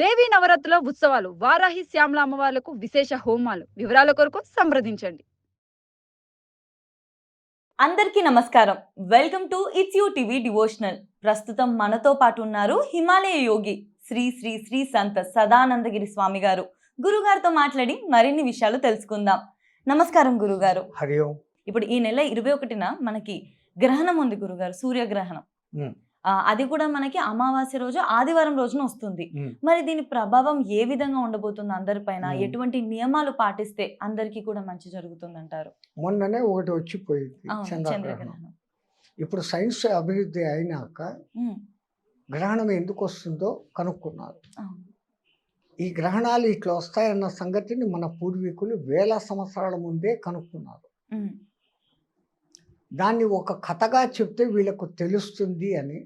దేవీ నవరాత్రుల ఉత్సవాలు వారాహి శ్యామల అమ్మవార్లకు విశేష హోమాలు వివరాల కొరకు సంప్రదించండి. అందరికీ నమస్కారం. Welcome to its U TV devotional. ప్రస్తుతం మనతో పాటు ఉన్నారు హిమాలయ యోగి శ్రీ శ్రీ శ్రీ సంత సదానందగిరి స్వామి గారు. గురుగారితో మాట్లాడి మరిన్ని విషయాలు తెలుసుకుందాం. నమస్కారం గురుగారు. హరి ఇప్పుడు ఈ నెల ఇరవై ఒకటిన మనకి గ్రహణం ఉంది గురుగారు సూర్యగ్రహణం. అది కూడా మనకి అమావాస్య రోజు ఆదివారం రోజున వస్తుంది. మరి దీని ప్రభావం ఏ విధంగా ఉండబోతుంది అందరిపైన. ఎటువంటి నియమాలు పాటిస్తే అందరికీ కూడా మంచి జరుగుతుంది అంటారు మొన్ననే ఒకటి వచ్చిపోయింది చంద్రగ్రహణం ఇప్పుడు సైన్స్ అభివృద్ధి అయినాక. గ్రహణం ఎందుకు వస్తుందో కనుక్కున్నారు ఈ గ్రహణాలు ఇట్లా వస్తాయన్న సంగతిని మన పూర్వీకులు వేల సంవత్సరాల ముందే కనుక్కున్నారు. దాన్ని ఒక కథగా చెప్తే వీళ్ళకు తెలుస్తుంది అని.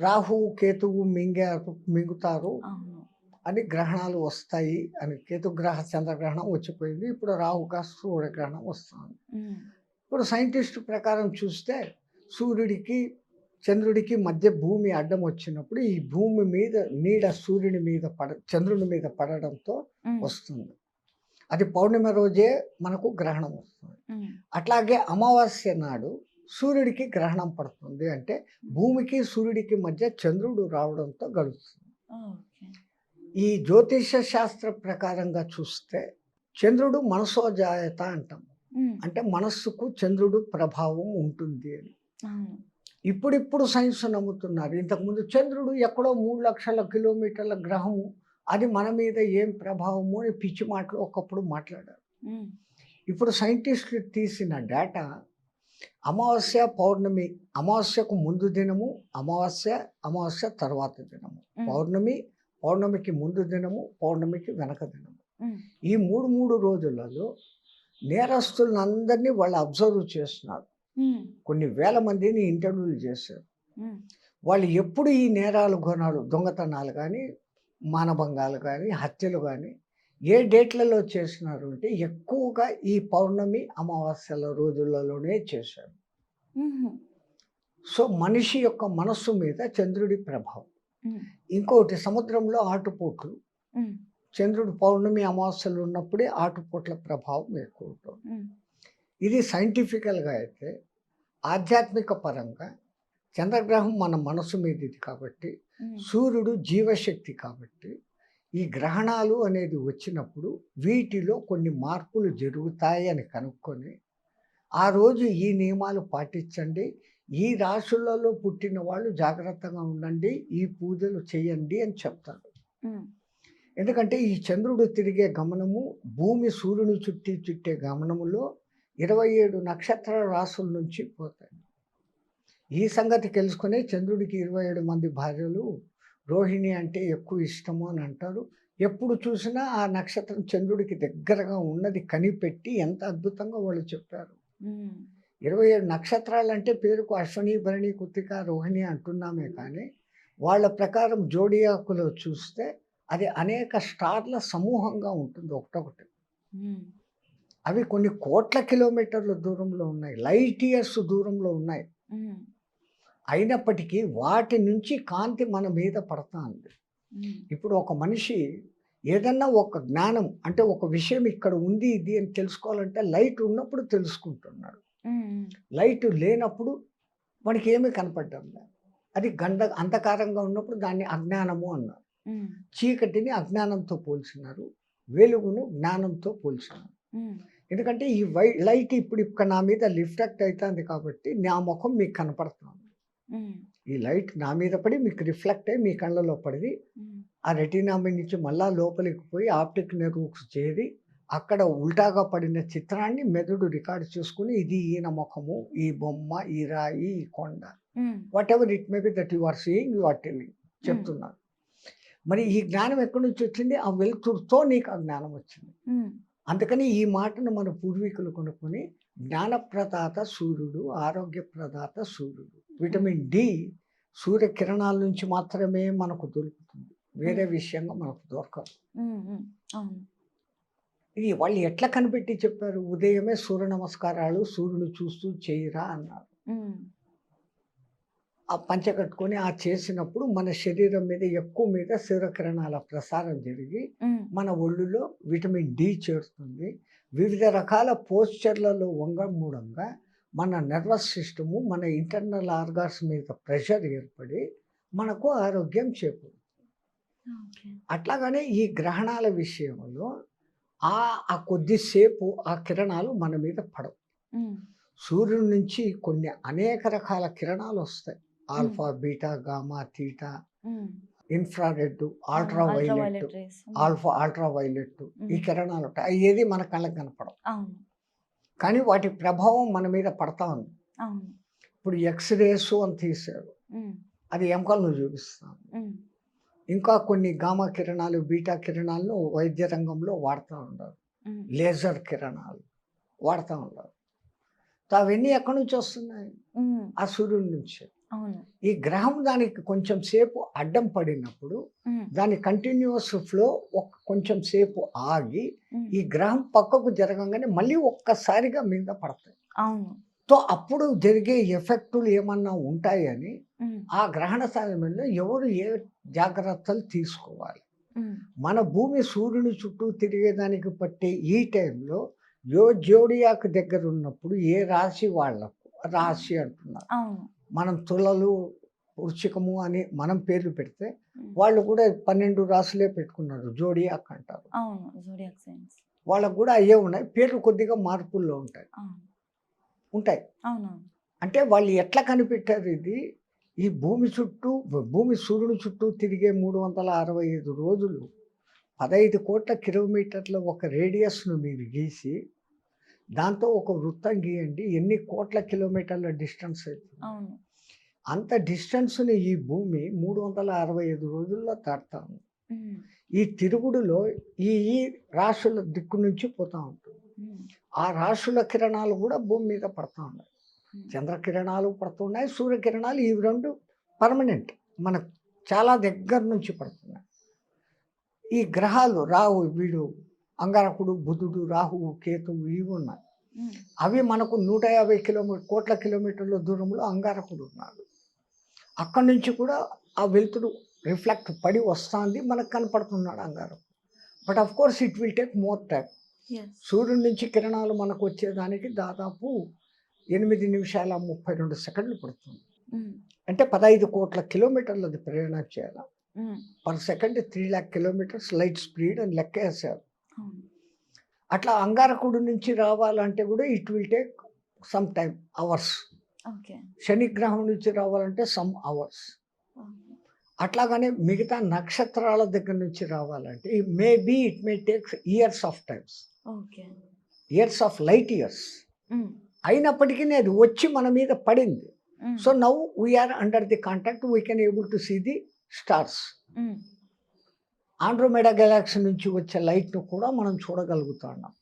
రాహువు కేతువు మింగారు మింగుతారు. అని గ్రహణాలు వస్తాయి అని కేతుగ్రహ చంద్రగ్రహణం వచ్చిపోయింది. ఇప్పుడు రాహుగా సూర్యగ్రహణం వస్తుంది. ఇప్పుడు సైంటిస్ట్ ప్రకారం చూస్తే సూర్యుడికి చంద్రుడికి మధ్య భూమి అడ్డం వచ్చినప్పుడు ఈ భూమి మీద నీడ సూర్యుని మీద పడ చంద్రుని మీద పడడంతో. వస్తుంది. అది పౌర్ణమి రోజే మనకు గ్రహణం వస్తుంది. అట్లాగే అమావాస్య నాడు సూర్యుడికి గ్రహణం పడుతుంది అంటే భూమికి సూర్యుడికి మధ్య చంద్రుడు రావడంతో గడుస్తుంది. ఈ జ్యోతిష శాస్త్ర ప్రకారంగా చూస్తే చంద్రుడు మనసోజాయత అంటాం. అంటే మనస్సుకు చంద్రుడు ప్రభావం ఉంటుంది అని. ఇప్పుడిప్పుడు సైన్స్ నమ్ముతున్నారు. ఇంతకుముందు చంద్రుడు ఎక్కడో మూడు లక్షల కిలోమీటర్ల గ్రహము అది మన మీద ఏం ప్రభావము అని పిచ్చి మాటలు ఒకప్పుడు మాట్లాడారు. ఇప్పుడు సైంటిస్టులు తీసిన డేటా అమావాస్య పౌర్ణమి అమావాస్యకు ముందు దినము అమావాస్య అమావాస్య తర్వాత దినము. పౌర్ణమి పౌర్ణమికి ముందు దినము పౌర్ణమికి వెనక దినము. ఈ మూడు మూడు రోజులలో నేరస్తులను అందరినీ వాళ్ళు అబ్జర్వ్ చేస్తున్నారు. కొన్ని వేల మందిని ఇంటర్వ్యూలు చేశారు. వాళ్ళు ఎప్పుడు ఈ నేరాలు గుణాలు దొంగతనాలు కానీ మానభంగాలు కానీ హత్యలు కానీ ఏ డేట్లలో చేసినారు అంటే ఎక్కువగా ఈ పౌర్ణమి అమావాస్యల రోజులలోనే చేశారు. సో మనిషి యొక్క మనస్సు మీద చంద్రుడి ప్రభావం. ఇంకోటి సముద్రంలో ఆటుపోట్లు. చంద్రుడు పౌర్ణమి అమావాస్యలు ఉన్నప్పుడే ఆటుపోట్ల ప్రభావం ఎక్కువ ఉంటుంది. ఇది సైంటిఫికల్గా అయితే ఆధ్యాత్మిక పరంగా చంద్రగ్రహం మన మనసు మీద ఇది కాబట్టి. సూర్యుడు జీవశక్తి కాబట్టి ఈ గ్రహణాలు అనేది వచ్చినప్పుడు వీటిలో కొన్ని మార్పులు జరుగుతాయి అని కనుక్కొని ఆ రోజు ఈ నియమాలు పాటించండి. ఈ రాశులలో పుట్టిన వాళ్ళు జాగ్రత్తగా ఉండండి. ఈ పూజలు చేయండి అని చెప్తారు. మ్మ్. ఎందుకంటే ఈ చంద్రుడు తిరిగే గమనము భూమి సూర్యుని చుట్టి చుట్టే గమనములో ఇరవై ఏడు నక్షత్ర రాసుల నుంచి పోతాయి. ఈ సంగతి తెలుసుకునే చంద్రుడికి ఇరవై ఏడు మంది భార్యలు రోహిణి అంటే ఎక్కువ ఇష్టము అని అంటారు ఎప్పుడు చూసినా ఆ నక్షత్రం చంద్రుడికి దగ్గరగా ఉన్నది కనిపెట్టి ఎంత అద్భుతంగా వాళ్ళు చెప్పారు. ఇరవై ఏడు నక్షత్రాలు అంటే పేరుకు అశ్వని భరణి కుత్తిక రోహిణి అంటున్నామే కానీ వాళ్ళ ప్రకారం జోడియాకులో చూస్తే అది అనేక స్టార్ల సమూహంగా ఉంటుంది ఒకటొకటి. అవి కొన్ని కోట్ల కిలోమీటర్ల దూరంలో ఉన్నాయి లైట్ ఇయర్స్ దూరంలో ఉన్నాయి. అయినప్పటికీ వాటి నుంచి కాంతి మన మీద పడతా ఉంది మ్మ్. ఇప్పుడు ఒక మనిషి ఏదన్నా ఒక జ్ఞానం అంటే ఒక విషయం ఇక్కడ ఉంది ఇది అని తెలుసుకోవాలంటే లైట్ ఉన్నప్పుడు తెలుసుకుంటున్నాడు మ్మ్. లైట్ లేనప్పుడు మనకి ఏమీ కనపడ్డం లేదు అది గంధ అంధకారంగా ఉన్నప్పుడు దాన్ని అజ్ఞానము అన్నారు మ్మ్. చీకటిని అజ్ఞానంతో పోల్చినారు వెలుగును జ్ఞానంతో పోల్చినారు. ఎందుకంటే ఈ వై లైట్ ఇప్పుడు ఇక్కడ నా మీద రిఫ్లెక్ట్ అవుతుంది కాబట్టి నా ముఖం మీకు కనపడుతుంది. ఈ లైట్ నా మీద పడి మీకు రిఫ్లెక్ట్ అయ్యి మీ కళ్ళలో పడి మ్మ్. ఆ రెటీనా మీద నుంచి మళ్ళా లోపలికి పోయి ఆప్టిక్ నెర్వ్స్ చేరి అక్కడ ఉల్టాగా పడిన చిత్రాన్ని మెదడు రికార్డ్ చేసుకుని ఇది ఈయన ముఖము ఈ బొమ్మ ఈ రాయి ఈ కొండ. Whatever it may be that you are seeing you are telling చెప్తున్నారు మరి ఈ జ్ఞానం ఎక్కడి నుంచి వచ్చింది? ఆ వెలుతురుతో నీకు ఆ జ్ఞానం వచ్చింది. అందుకని ఈ మాటను మన పూర్వీకులు కొనుక్కొని జ్ఞానప్రదాత సూర్యుడు ఆరోగ్య ప్రదాత సూర్యుడు. విటమిన్ డి సూర్యకిరణాల నుంచి మాత్రమే మనకు దొరుకుతుంది. వేరే విషయంగా మనకు దొరకదు. ఇది వాళ్ళు ఎట్లా కనిపెట్టి చెప్పారు? ఉదయమే సూర్య నమస్కారాలు సూర్యుని చూస్తూ చేయరా అన్నారు. ఆ పంచె కట్టుకొని ఆ చేసినప్పుడు మన శరీరం మీద ఎక్కువ మీద సూర్యకిరణాల ప్రసారం జరిగి మన ఒళ్ళులో విటమిన్ డి చేరుతుంది. వివిధ రకాల పోస్చర్లలో వంగ మూలంగా మన నర్వస్ సిస్టము మన ఇంటర్నల్ ఆర్గాన్స్ మీద ప్రెషర్ ఏర్పడి మనకు ఆరోగ్యం చేకూరుతుంది. అట్లాగనే ఈ గ్రహణాల విషయంలో ఆ ఆ కొద్దిసేపు ఆ కిరణాలు మన మీద పడవు సూర్యుడి నుంచి కొన్ని అనేక రకాల కిరణాలు వస్తాయి alpha beta gamma theta. Infrared ultraviolet. Alpha ultraviolet ఈ. కిరణాలు ఉంటాయి ఏది మన కళ్ళకి కనపడవు కానీ వాటి ప్రభావం మన మీద పడతా ఉంది. ఇప్పుడు ఎక్స్రేస్ అని తీశారు. అది ఎముకలను చూపిస్తాను ఇంకా కొన్ని గామా కిరణాలు బీటా కిరణాలను వైద్య రంగంలో వాడుతూ ఉన్నారు. ఉమ్. లేజర్ కిరణాలు వాడుతూ ఉన్నారు. సో అవన్నీ ఎక్కడి నుంచి వస్తున్నాయి? ఆ సూర్యుడి నుంచి. ఈ గ్రహం దానికి కొంచెం సేపు అడ్డం పడినప్పుడు దాని కంటిన్యూస్ ఫ్లో ఒక కొంచెం సేపు ఆగి. ఈ గ్రహం పక్కకు జరగంగానే మళ్ళీ ఒక్కసారిగా మీద పడతాయి. అవును. సో అప్పుడు జరిగే ఎఫెక్టులు ఏమన్నా ఉంటాయని ఆ గ్రహణ సమయంలో ఎవరు ఏ జాగ్రత్తలు తీసుకోవాలి? మన భూమి సూర్యుని చుట్టూ తిరిగేదానికి పట్టే ఈ టైంలో యో జోడియాక్ దగ్గర ఉన్నప్పుడు ఏ రాశి వాళ్ళకు? రాశి అంటున్నారు. మనం తులలు వృచ్చికము అని మనం పేర్లు పెడితే వాళ్ళు కూడా పన్నెండు రాసులే పెట్టుకున్నారు జోడియాక్ అంటారు. వాళ్ళకు కూడా అయ్యే ఉన్నాయి పేర్లు కొద్దిగా మార్పుల్లో ఉంటాయి. ఉంటాయి. అంటే వాళ్ళు ఎట్లా కనిపెట్టారు ఇది? ఈ భూమి చుట్టూ భూమి సూర్యుని చుట్టూ తిరిగే మూడు వందల అరవై ఐదు రోజులు పదహైదు కోట్ల కిలోమీటర్ల ఒక రేడియస్ను మీరు గీసి దాంతో ఒక వృత్తం గీయండి. ఎన్ని కోట్ల కిలోమీటర్ల డిస్టెన్స్ అవుతుంది. అంత డిస్టెన్స్ని ఈ భూమి మూడు వందల అరవై ఐదు రోజుల్లో ఉమ్, ఈ తిరుగుడులో ఈ ఈ రాశుల దిక్కు నుంచి పోతా ఉంటుంది. ఆ రాశుల కిరణాలు కూడా భూమి మీద పడతా ఉన్నాయి. చంద్రకిరణాలు పడుతున్నాయి సూర్యకిరణాలు ఇవి రెండు పర్మనెంట్ మనకు చాలా దగ్గర నుంచి పడుతున్నాయి. ఈ గ్రహాలు రాహు వీడు అంగారకుడు బుధుడు రాహువు కేతువు ఇవి ఉన్నాయి. అవి మనకు నూట యాభై కిలోమీటర్ కోట్ల కిలోమీటర్ల దూరంలో అంగారకుడు ఉన్నాడు. అక్కడి నుంచి కూడా ఆ వెలుతురు రిఫ్లెక్ట్ పడి వస్తుంది మనకు కనపడుతున్నాడు అంగారకుడు. But of course it will take more time. సూర్యుడి నుంచి కిరణాలు మనకు వచ్చేదానికి దాదాపు ఎనిమిది నిమిషాల ముప్పై రెండు సెకండ్లు పడుతుంది. అంటే పదహైదు కోట్ల కిలోమీటర్లది ప్రయాణం చేయాలి? Per second three lakh kilometres light speed అని లెక్క వేసారు అట్లా అంగారకుడు నుంచి రావాలంటే కూడా it will take some time hours. శనిగ్రహం నుంచి రావాలంటే సమ్ అవర్స్. అట్లాగనే మిగతా నక్షత్రాల దగ్గర నుంచి రావాలంటే maybe it may takes years of times. Okay. Years of light years. అయినప్పటికీ అది వచ్చి మన మీద పడింది. So now we are under the contact we can able to see the stars. Andromeda galaxy నుంచి వచ్చే లైట్ను కూడా మనం చూడగలుగుతున్నాం.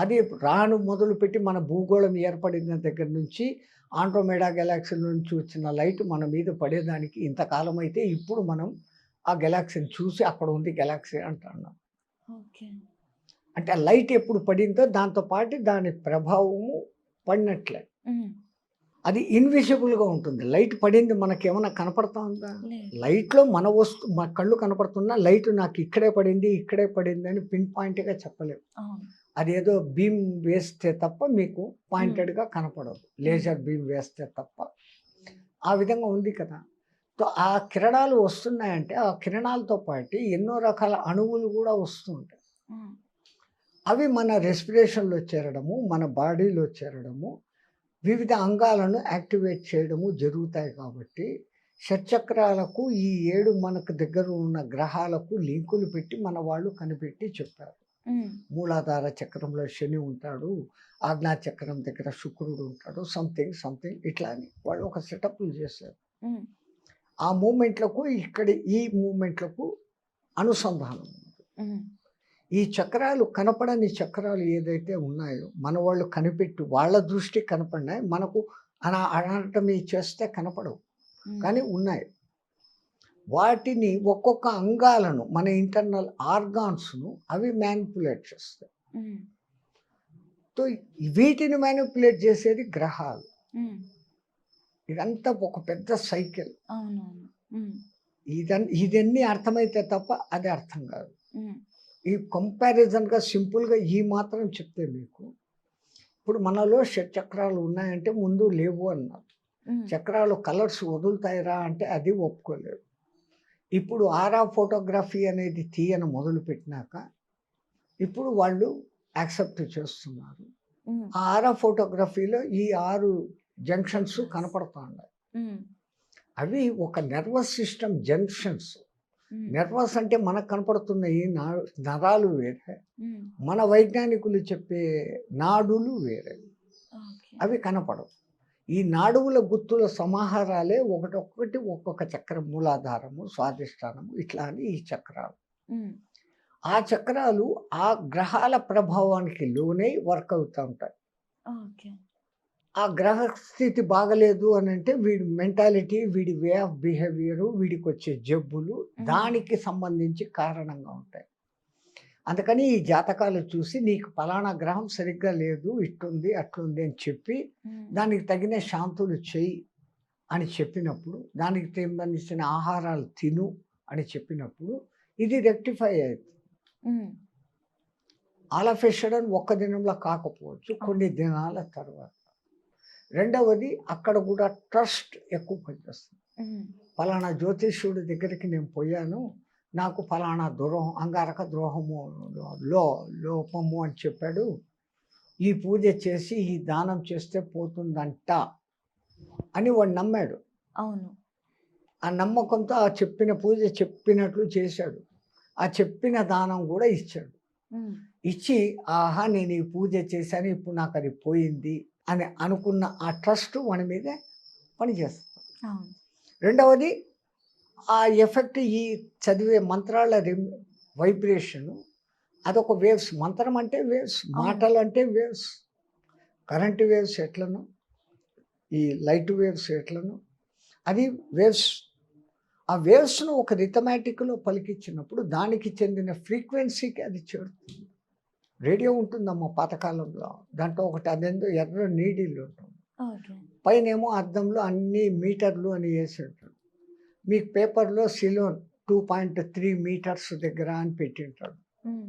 అది రాను మొదలుపెట్టి మన భూగోళం ఏర్పడిన దగ్గర నుంచి ఆండ్రోమెడా గెలాక్సీ నుంచి వచ్చిన లైట్ మన మీద పడేదానికి ఇంతకాలం అయితే ఇప్పుడు మనం ఆ గెలాక్సీని చూసి అక్కడ ఉంది గెలాక్సీ అంటున్నాం. అంటే ఆ లైట్ ఎప్పుడు పడిందో దాంతో పాటు దాని ప్రభావము పడినట్లే. అది ఇన్విజిబుల్గా ఉంటుంది. లైట్ పడింది మనకి ఏమైనా కనపడతా ఉందా. లైట్లో మన వస్తు మా కళ్ళు కనపడుతున్నా లైట్ నాకు ఇక్కడే పడింది ఇక్కడే పడింది అని పిన్ పాయింట్గా చెప్పలేము. అదేదో బీమ్ వేస్తే తప్ప మీకు పాయింటెడ్గా కనపడదు. లేజర్ బీమ్ వేస్తే తప్ప. ఆ విధంగా ఉంది కదా. ఆ కిరణాలు వస్తున్నాయంటే ఆ కిరణాలతో పాటు ఎన్నో రకాల అణువులు కూడా వస్తుంటాయి. ఉమ్, అవి మన రెస్పిరేషన్లో చేరడము మన బాడీలో చేరడము వివిధ అంగాలను యాక్టివేట్ చేయడము జరుగుతాయి కాబట్టి షట్చక్రాలకు ఈ ఏడు మనకు దగ్గర ఉన్న గ్రహాలకు లింకులు పెట్టి మన వాళ్ళు కనిపెట్టి చెప్పారు. మూలాధార చక్రంలో శని ఉంటాడు ఆజ్ఞా చక్రం దగ్గర శుక్రుడు ఉంటాడు సంథింగ్ సంథింగ్ ఇట్లా అని వాళ్ళు ఒక సెటప్లు చేశారు. ఆ మూమెంట్లకు ఇక్కడ ఈ మూమెంట్లకు అనుసంధానం ఉంది. ఈ చక్రాలు కనపడని చక్రాలు ఏదైతే ఉన్నాయో మన వాళ్ళు కనిపెట్టి వాళ్ళ దృష్టి కనపడినాయి మనకు అనా అనాటమీ చేస్తే కనపడవు. కానీ ఉన్నాయి. వాటిని ఒక్కొక్క అంగాలను మన ఇంటర్నల్ ఆర్గాన్స్ను అవి మ్యానిపులేట్ చేస్తాయి. ఇదంతా ఒక పెద్ద సైకిల్. ఇదన్ ఇదన్నీ అర్థమైతే తప్ప అది అర్థం కాదు. ఈ కంపారిజన్గా సింపుల్గా ఈ మాత్రం చెప్తే మీకు ఇప్పుడు మనలో షట్ చక్రాలు ఉన్నాయంటే ముందు లేవు అన్నారు. చక్రాలు కలర్స్ వదులుతాయిరా అంటే అది ఒప్పుకోలేదు. ఇప్పుడు ఆరా ఫోటోగ్రఫీ అనేది తీయన మొదలు పెట్టినాక ఇప్పుడు వాళ్ళు యాక్సెప్ట్ చేస్తున్నారు. ఆ ఆరా ఫోటోగ్రఫీలో ఈ ఆరు జంక్షన్స్ కనపడతా ఉన్నాయి అవి ఒక నర్వస్ సిస్టమ్ జంక్షన్స్ నర్వస్ అంటే మనకు కనపడుతున్న ఈ నా నరాలు వేరే. మన వైజ్ఞానికులు చెప్పే నాడులు వేరే. అవి కనపడవు. ఈ నాడువుల గుర్తుల సమాహారాలే ఒకటొక్కటి ఒక్కొక్క చక్రం మూలాధారము స్వాధిష్టానము ఇట్లా అని ఈ చక్రాలు. ఆ చక్రాలు ఆ గ్రహాల ప్రభావానికి లోనే వర్క్ అవుతూ ఉంటాయి. ఆ గ్రహ స్థితి బాగలేదు అని అంటే వీడి మెంటాలిటీ వీడి వే ఆఫ్ బిహేవియర్ వీడికి వచ్చే జబ్బులు దానికి సంబంధించి కారణంగా ఉంటాయి. అందుకని ఈ జాతకాలు చూసి నీకు ఫలానా గ్రహం సరిగ్గా లేదు ఇట్టుంది అట్లుంది అని చెప్పి దానికి తగిన శాంతులు చెయ్యి అని చెప్పినప్పుడు దానికి సంబంధించిన ఆహారాలు తిను అని చెప్పినప్పుడు ఇది రెక్టిఫై అవుతుంది ఆల్ ఆఫ్ ఒక్క దినంలో కాకపోవచ్చు కొన్ని దినాల తర్వాత. రెండవది అక్కడ కూడా ట్రస్ట్ ఎక్కువ పనిచేస్తుంది. ఫలానా జ్యోతిష్యుడి దగ్గరికి నేను పోయాను. నాకు ఫలానా ద్రోహం అంగారక ద్రోహము లో లోపము అని చెప్పాడు. ఈ పూజ చేసి ఈ దానం చేస్తే పోతుందంట అని వాడు నమ్మాడు. అవును. ఆ నమ్మకంతో ఆ చెప్పిన పూజ చెప్పినట్లు చేశాడు. ఆ చెప్పిన దానం కూడా ఇచ్చాడు. ఇచ్చి ఆహా నేను ఈ పూజ చేశాను ఇప్పుడు నాకు అది పోయింది. అని అనుకున్న ఆ ట్రస్ట్ వాడి మీదే పనిచేస్తుంది. రెండవది ఆ ఎఫెక్ట్ ఈ చదివే మంత్రాల వైబ్రేషను అదొక వేవ్స్. మంత్రం అంటే వేవ్స్ మాటలు అంటే వేవ్స్ కరెంట్ వేవ్స్ ఎట్లను ఈ లైట్ వేవ్స్ ఎట్లను అది వేవ్స్. ఆ వేవ్స్ను ఒక రిథమాటిక్లో పలికించినప్పుడు దానికి చెందిన ఫ్రీక్వెన్సీకి అది చేరుతుంది. రేడియో ఉంటుందమ్మా పాతకాలంలో. దాంట్లో ఒకటి అదేందో ఎర్ర నీడిల్ ఉంటుంది ఓకే పైనేమో అద్దంలో అన్ని మీటర్లు అని వేసి ఉంటాడు మీకు పేపర్లో సిలోన్ టూ పాయింట్ త్రీ మీటర్స్ దగ్గర అని పెట్టింటాడు. ఉమ్,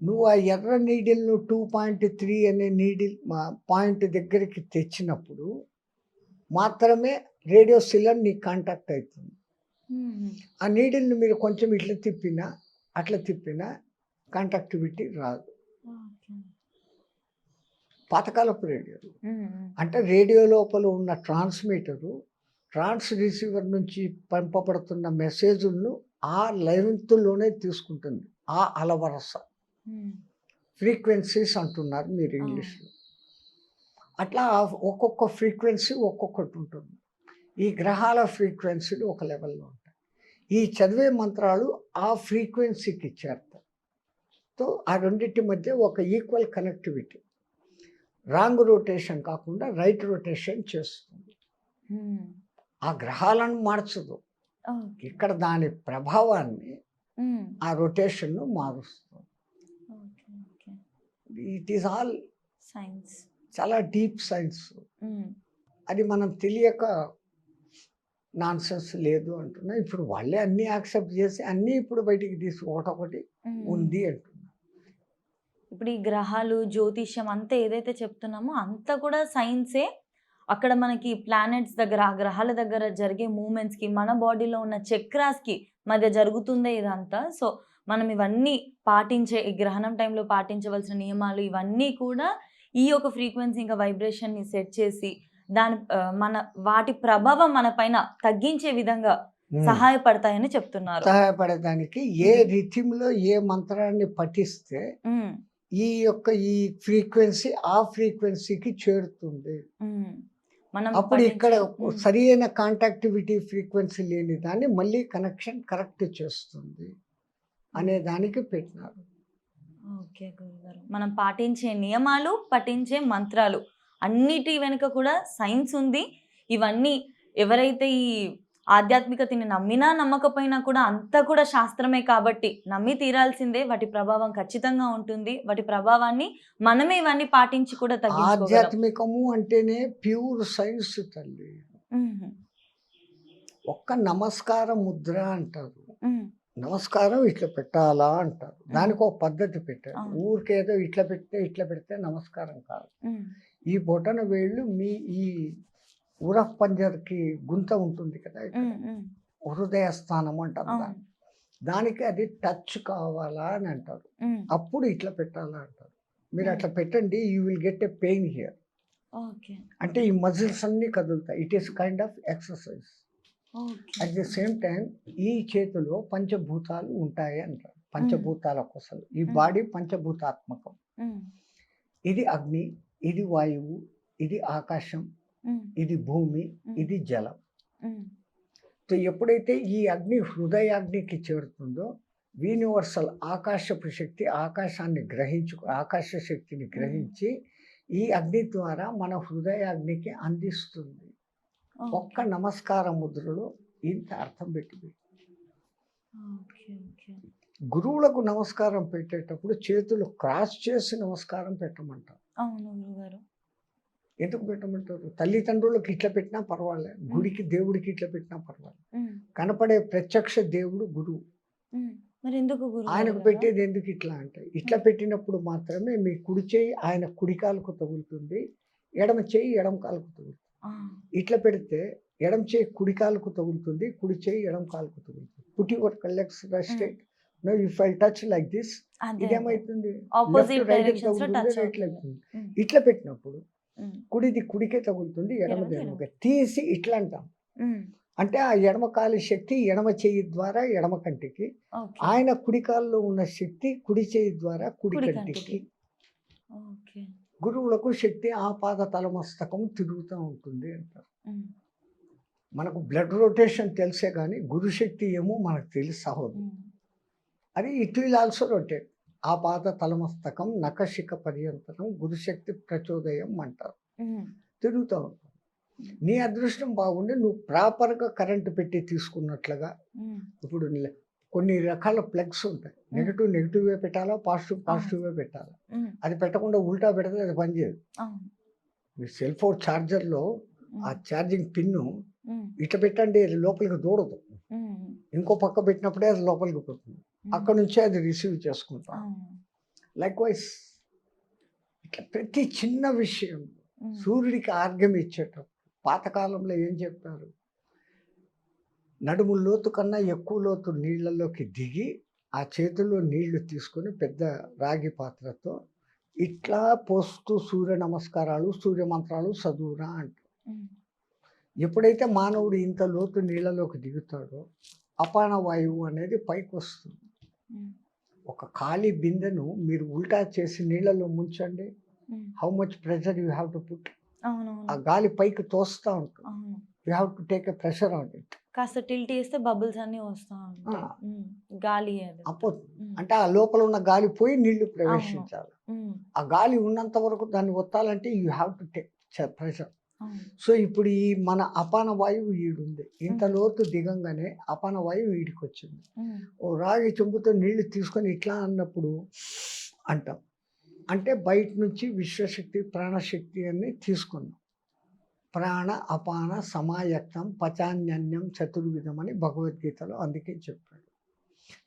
నువ్వు ఆ ఎర్ర నీడిల్ను టూ పాయింట్ త్రీ అనే నీడిల్ పాయింట్ దగ్గరికి తెచ్చినప్పుడు మాత్రమే రేడియో సిలోన్ నీకు కాంటాక్ట్ అవుతుంది. ఆ నీడిల్ని మీరు కొంచెం ఇట్లా తిప్పినా అట్లా తిప్పినా కాంటాక్టివిటీ రాదు. పాతకాలపు రేడియో అంటే రేడియో లోపల ఉన్న ట్రాన్స్మిటరు ట్రాన్స్ రిసీవర్ నుంచి పంపబడుతున్న మెసేజ్లను ఆ లెవెన్త్లోనే తీసుకుంటుంది. ఆ అలవరస. ఫ్రీక్వెన్సీస్ అంటున్నారు మీరు ఇంగ్లీష్లో. అట్లా ఒక్కొక్క ఫ్రీక్వెన్సీ ఒక్కొక్కటి ఉంటుంది. ఈ గ్రహాల ఫ్రీక్వెన్సీలు ఒక లెవెల్లో ఉంటాయి. ఈ చదివే మంత్రాలు ఆ ఫ్రీక్వెన్సీకి చేరుతాయి. సో ఆ రెండింటి మధ్య ఒక ఈక్వల్ కనెక్టివిటీ. రాంగ్ రొటేషన్ కాకుండా రైట్ రొటేషన్ చేస్తుంది. ఉమ్, ఆ గ్రహాలను మార్చదు. ఇక్కడ దాని ప్రభావాన్ని ఉమ్, ఆ రొటేషన్ను మారుస్తుంది. ఇట్ ఈస్ ఆల్ సైన్స్ చాలా డీప్ సైన్స్. ఉమ్, అది మనం తెలియక నాన్ సెన్స్ లేదు అంటున్నా. ఇప్పుడు వాళ్ళే అన్నీ యాక్సెప్ట్ చేసి అన్నీ ఇప్పుడు బయటికి తీసి ఒకటొకటి. ఉంది అంటున్నా. ఇప్పుడు ఈ గ్రహాలు జ్యోతిష్యం అంతా ఏదైతే చెప్తున్నామో అంతా కూడా సైన్సే. అక్కడ మనకి ప్లానెట్స్ దగ్గర ఆ గ్రహాల దగ్గర జరిగే మూమెంట్స్కి మన బాడీలో ఉన్న చక్రాస్కి మధ్య జరుగుతుందే ఇదంతా. సో మనం ఇవన్నీ పాటించే ఈ గ్రహణం టైంలో పాటించవలసిన నియమాలు ఇవన్నీ కూడా ఈ యొక్క ఫ్రీక్వెన్సీ ఇంకా వైబ్రేషన్ని సెట్ చేసి దాని మన వాటి ప్రభావం మన పైన తగ్గించే విధంగా సహాయపడతాయని చెప్తున్నారు. సహాయపడేదానికి ఏ. రిథింలో ఏ మంత్రాన్ని పఠిస్తే ఈ యొక్క ఈ ఫ్రీక్వెన్సీ ఆ ఫ్రీక్వెన్సీకి చేరుతుంది. అప్పుడు ఇక్కడ. సరి అయిన కాంటాక్టివిటీ ఫ్రీక్వెన్సీ లేని దాన్ని మళ్ళీ కనెక్షన్ కరెక్ట్ చేస్తుంది అనే దానికి పెట్టినారు. ఓకే గురుగారు. మనం పాటించే నియమాలు పఠించే మంత్రాలు అన్నిటి వెనుక కూడా సైన్స్ ఉంది. ఇవన్నీ ఎవరైతే ఈ ఆధ్యాత్మికతని నమ్మినా నమ్మకపోయినా కూడా అంతా కూడా శాస్త్రమే కాబట్టి నమ్మి తీరాల్సిందే. వాటి ప్రభావం ఖచ్చితంగా ఉంటుంది. వాటి ప్రభావాన్ని మనమే ఇవన్నీ పాటించి కూడా ఆధ్యాత్మికము అంటేనే ప్యూర్ సైన్స్ తల్లి. ఒక్క నమస్కార ముద్ర అంటారు. నమస్కారం ఇట్లా పెట్టాలా అంటారు. దానికి ఒక పద్ధతి పెట్టారు. ఊరికేదో ఇట్లా పెడితే ఇట్లా పెడితే నమస్కారం కాదు. ఈ బొటన వేళ్ళు మీ ఈ ఉరఫ్ పంజర్కి గుంత ఉంటుంది కదా. హృదయ స్థానం అంటారు. దానికి అది టచ్ కావాలా అని అంటారు. అప్పుడు ఇట్లా పెట్టాలా అంటారు మీరు. అట్లా పెట్టండి you will get a pain here అంటే ఈ మజిల్స్ అన్ని కదులుతాయి it is kind of exercise at the same time ఈ చేతిలో పంచభూతాలు ఉంటాయి అంటారు పంచభూతాల కోసం ఈ. బాడీ పంచభూతాత్మకం. ఇది అగ్ని ఇది వాయువు ఇది ఆకాశం. ఇది భూమి. ఇది జలం. ఎప్పుడైతే ఈ అగ్ని హృదయాగ్నికి చేరుతుందో యూనివర్సల్ ఆకాశపు శక్తి ఆకాశాన్ని గ్రహించు ఆకాశ శక్తిని గ్రహించి ఈ అగ్ని ద్వారా మన హృదయాగ్నికి అందిస్తుంది. ఒక్క. నమస్కార ముద్రలో ఇంత అర్థం పెట్టింది. గురువులకు నమస్కారం పెట్టేటప్పుడు చేతులు క్రాస్ చేసి నమస్కారం పెట్టమంటారు. అవును గురుగారు. ఎందుకు పెట్టమంటారు తల్లిదండ్రులకు ఇట్లా పెట్టినా పర్వాలేదు గుడికి దేవుడికి ఇట్లా పెట్టినా పర్వాలేదు మ్మ్. కనపడే ప్రత్యక్ష దేవుడు గురువు. మరి ఎందుకు ఆయనకు? పెట్టేది ఎందుకు ఇట్లా అంటే ఇట్లా పెట్టినప్పుడు మాత్రమే మీ కుడి చేయి ఆయన కుడి కాలుకు తగులుతుంది ఎడమ చేయి ఎడమ కాలుకు తగులుతుంది. ఇట్లా పెడితే ఎడమ చేయి కుడి కాలుకు తగులుతుంది కుడి చేయి ఎడమ కాలుకు తగులుతుంది పుట్టి work legs straight no if I touch like this. ఇదేమైతుంది. ఇట్లా పెట్టినప్పుడు. కుడిది కుడికే తగులుతుంది ఎడమది ఎడమకే తీసి ఇట్లా అంటాం. అంటే ఆ ఎడమ కాలి శక్తి ఎడమ చెయ్యి ద్వారా ఎడమ కంటికి. ఆయన కుడి కాల్లో ఉన్న శక్తి కుడి చేయి ద్వారా కుడి కంటికి. గురువులకు శక్తి ఆపాద తలమస్తకం తిరుగుతూ ఉంటుంది అంటారు. మనకు బ్లడ్ రొటేషన్ తెలిసే కానీ గురు శక్తి ఏమో మనకు తెలుసు సహోదరు. అది ఇట్ విల్ ఆల్సో రొటేట్. ఆపాద తలమస్తకం నకశిక పర్యంతరం గురుశక్తి ప్రచోదయం అంటారు. తిరుగుతూ ఉంటుంది నీ అదృష్టం బాగుండి నువ్వు ప్రాపర్గా కరెంటు పెట్టి తీసుకున్నట్లుగా. ఇప్పుడు కొన్ని రకాల ప్లగ్స్ ఉంటాయి నెగిటివ్ నెగిటివ్వే పెట్టాలా పాజిటివ్ పాజిటివ్వే పెట్టాలా. అది పెట్టకుండా ఉల్టా పెడితే అది పనిచేయదు. మీ సెల్ ఫోన్ ఛార్జర్లో ఆ. Charging pin. ఇట్లా పెట్టండి అది లోపలికి దూడదు. ఇంకో పక్క పెట్టినప్పుడే అది లోపలికి పోతుంది. అక్కడ నుంచే అది రిసీవ్ చేసుకుంటాం. లైక్ వైజ్ ఇట్లా ప్రతి చిన్న విషయం. సూర్యుడికి ఆర్గ్యం ఇచ్చేటప్పుడు పాతకాలంలో ఏం చెప్పారు నడుము లోతు కన్నా ఎక్కువ లోతు నీళ్ళలోకి దిగి ఆ చేతుల్లో నీళ్ళు తీసుకొని పెద్ద రాగి పాత్రతో ఇట్లా పోస్తూ సూర్య నమస్కారాలు సూర్య మంత్రాలు చదువురా అంటారు. ఎప్పుడైతే మానవుడు ఇంత లోతు నీళ్ళలోకి దిగుతాడో అపాన వాయువు అనేది పైకి వస్తుంది. ఒక ఖాళీ బిందెను మీరు ఉల్టా చేసి నీళ్ళలో ముంచండి. How much pressure you have to put ఆ గాలి పైకి తోస్తూ ఉంటుంది. You have to take a pressure on it కాస్త టిల్ట్ చేస్తే బబుల్స్ అన్ని వస్తా. గాలి మ్మ్. అంటే ఆ లోపల ఉన్న గాలి పోయి నీళ్ళు ప్రవేశించాలి. ఆ గాలి ఉన్నంత వరకు దాన్ని ఒత్తాలంటే you have to take pressure. So ఇప్పుడు ఈ మన అపాన వాయువు ఈడుంది. ఇంత. లోతు దిగంగానే అపాన వాయువు ఈడికి వచ్చింది. ఓ రాగి చెంబుతో నీళ్ళు తీసుకొని ఇట్లా అన్నప్పుడు అంటాం. అంటే బయట నుంచి విశ్వశక్తి ప్రాణశక్తి అని తీసుకున్నాం. ప్రాణ అపాన సమాయక్తం పచాన్యన్యం చతుర్విధం అని భగవద్గీతలో అందుకే చెప్పాడు.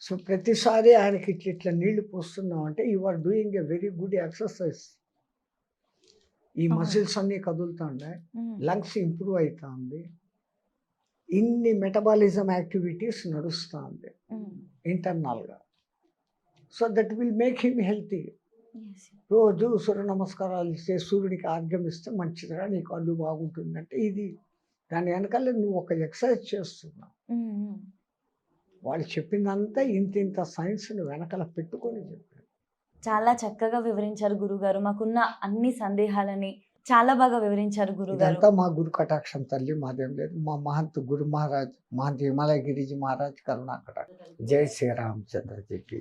సో ప్రతిసారి ఆయనకి ఇట్లా ఇట్లా నీళ్ళు పోస్తున్నాం అంటే you are doing a very good exercise. ఈ. మసిల్స్ అన్నీ కదులుతుండే. లంగ్స్ ఇంప్రూవ్ అవుతా ఉంది ఇన్ని మెటబాలిజం యాక్టివిటీస్ నడుస్తూ ఉంది మ్మ్. ఇంటర్నల్గా so that will make him healthy. రోజు సూర్య నమస్కారాలు ఇస్తే సూర్యుడికి ఆర్గ్యం ఇస్తే మంచిదిరా నీకు అల్లు బాగుంటుంది అంటే ఇది దాని వెనకాల నువ్వు ఒక ఎక్సర్సైజ్ చేస్తున్నావు. వాళ్ళు చెప్పిందంతా ఇంత ఇంత సైన్స్ని వెనకాల పెట్టుకొని చెప్పారు చాలా చక్కగా వివరించారు గురుగారు. మాకున్న అన్ని సందేహాలని చాలా బాగా వివరించారు గురుగారు. ఇదంతా మా గురు కటాక్షం తల్లి మాదేం లేదు. మా మహంత్ గురు మహారాజ్ మహంత్ హిమాలయ గిరిజీ మహారాజ్ కరుణా కటాక్షం జై శ్రీరామచంద్ర జీ.